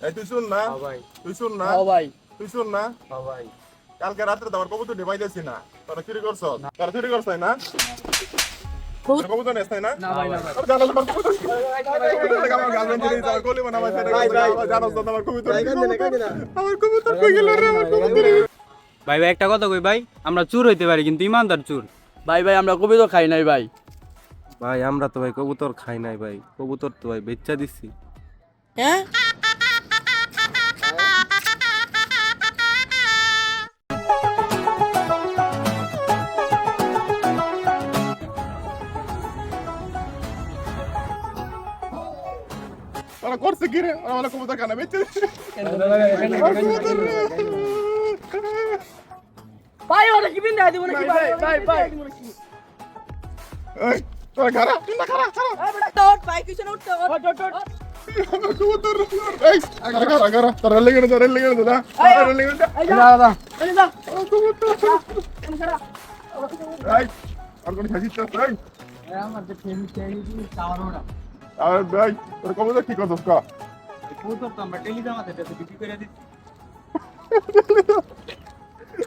এই তুই শুন না হ্যাঁ ভাই তুই শুন না ভাই তুই শুন না হ্যাঁ ভাই কালকে রাত্রে তো আমার কবুতর নিয়ে যাচ্ছি না তোরা চুরি করছ তোরা চুরি করছ না কবুতর নেস না না ভাই না ভাই তোরা জানোস কবুতর কবুতর আমার গার্লফ্রেন্ড চুরি যাওয়ার গলি মানে আমার ছেলে জানোস তো কবুতর আমার কবুতর কই গেল রে আমার কবুতর ভাই ভাই একটা কথা কই ভাই আমরা চুর হইতে পারি কিন্তু ইমানদার চুর ভাই ভাই আমরা কবি তো খাই নাই ভাই ভাই আমরা তো ভাই কবুতর খাই নাই ভাই কবুতর তো ভাই বেচ্চা দিচ্ছি হ্যাঁ তোরা করছে কি রে? ওরা আমার কবুতর কানা বেচে ভাই ওরা কি বিন্দা দিব নাকি? ভাই ভাই ভাই তোরা খারা? তুই না খারা। খারা ওট ভাই কিছু না উঠতে ওট ওট আমার কবুতর এই খারা খারা খারা। লেগে না তোরা লেগে না তোরা লেগে না এই যা। দাদা এই কবুতর এই আর কোন খাসিস তো আমার যে ফেমি ফেমি টাওয়ার ওটা আর ভাই তোর কবুতর কি করছস কা? কবুতর তো আমরা বিক্রি করে দিচ্ছি।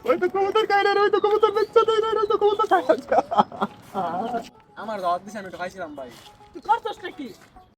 ওই তো কবুতর খাই না রে ওই তো কবুতর বেচতে দেয় না রে, ওই তো কবুতর খাই না। আমার দাওয়াত দিছে আমি তো খাইছিলাম ভাই। তুই করছস নাকি?